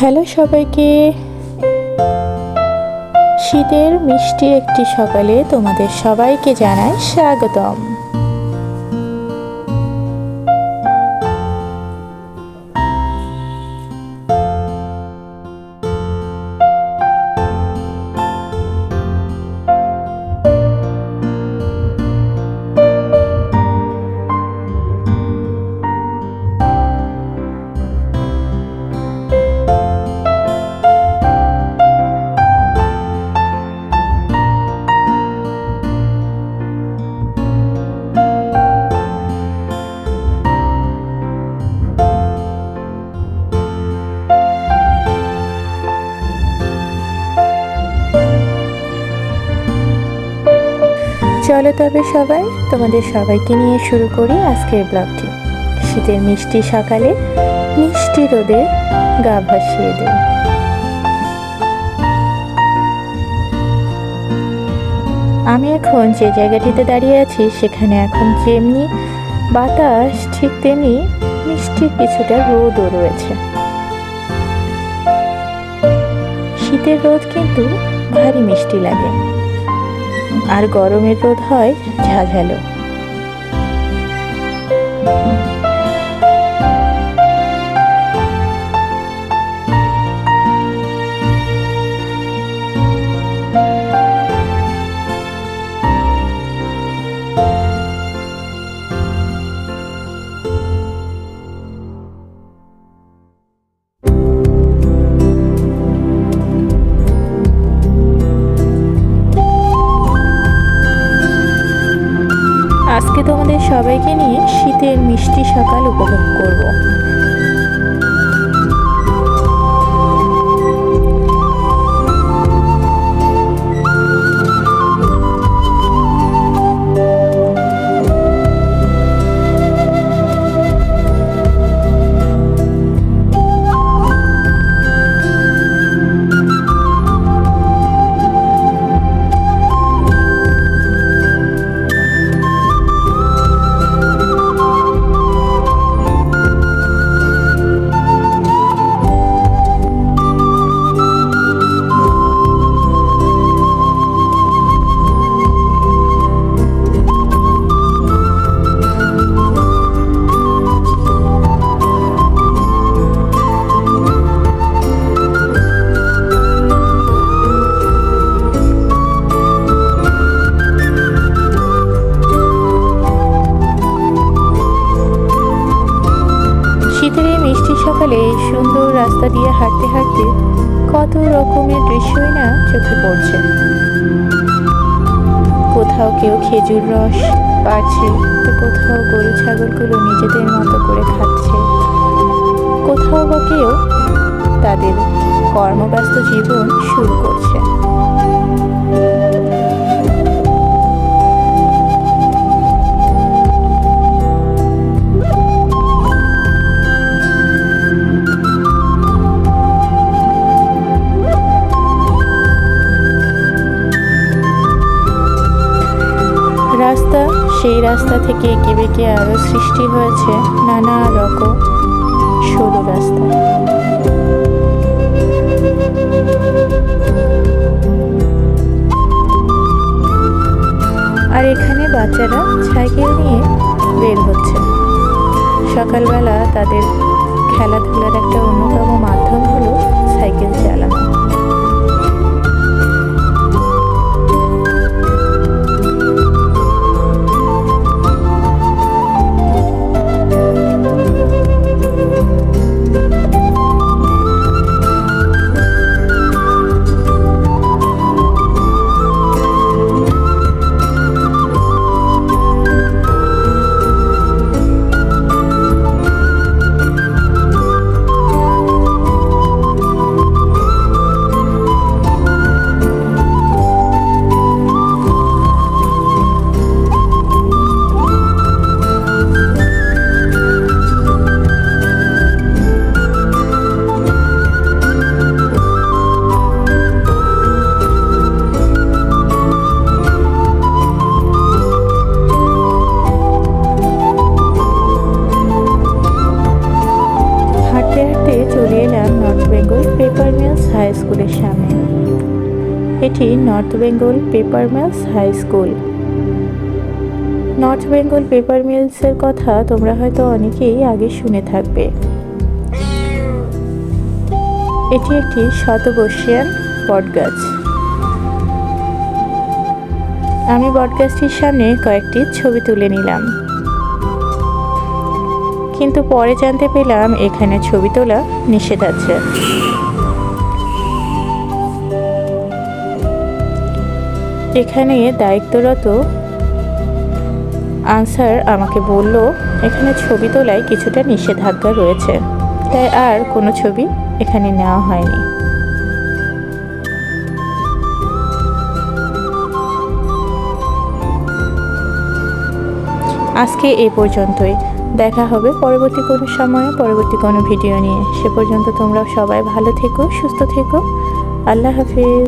Hello সবাইকে। শীতের মিষ্টি একটি সকালে তোমাদের সবাইকে জানাই স্বাগতম। চলো তবে সবাই, তোমাদের সবাইকে নিয়ে শুরু করি আজকের ব্লগটি। শীতের মিষ্টি সকালে মিষ্টি রোদে গা ভাসিয়ে দেয় আমি এখন যে জায়গাটিতে দাঁড়িয়ে আছি, সেখানে এখন যেমনি বাতাস, ঠিক তেমনি মিষ্টি কিছুটা রোদও রয়েছে। শীতের রোদ কিন্তু ভারী মিষ্টি লাগে। আর গরমের রোদ হয় ঝাঝালো। সবাইকে নিয়ে শীতের মিষ্টি সকাল উপভোগ করব। রাস্তা দিয়ে হাঁটতে হাঁটতে কত রকমের দৃশ্যই না চোখে পড়ছে। কোথাও কেউ খেজুর রস পাচ্ছে তো কোথাও গরু ছাগলগুলো নিজেদের মতো করে খাচ্ছে। কোথাও বা কেউ তাদের কর্মব্যস্ত জীবন শুরু করছে। রাস্তা থেকে এঁকে বেঁকে আরও সৃষ্টি হয়েছে নানা রকম সরু রাস্তা। আর এখানে বাচ্চারা সাইকেল নিয়ে বের হচ্ছে। সকালবেলা তাদের খেলাধুলার একটা অন্যতম মাধ্যম হলো সাইকেল চালানো। এটি North Bengal paper mills high school North Bengal paper মিলসের কথা তোমরা হয়তো অনেকেই আগে শুনে থাকবে। এটি একটি শতবর্ষিয়ান বটগাছ। আমি বটগাছটির সামনে কয়েকটি ছবি তুলে নিলাম। কিন্তু পরে জানতে পেলাম এখানে ছবি তোলা নিষেধ আছে এখানে দায়িত্বরত আনসার আমাকে বলল, এখানে ছবি তোলায় কিছুটা নিষেধাজ্ঞা রয়েছে। তাই আর কোনো ছবি এখানে নেওয়া হয়নি। আজকে এই পর্যন্তই। দেখা হবে পরবর্তী কোনো সময়ে, পরবর্তী কোনো ভিডিও নিয়ে। সে পর্যন্ত তোমরা সবাই ভালো থেকো, সুস্থ থেকো। আল্লাহ হাফিজ।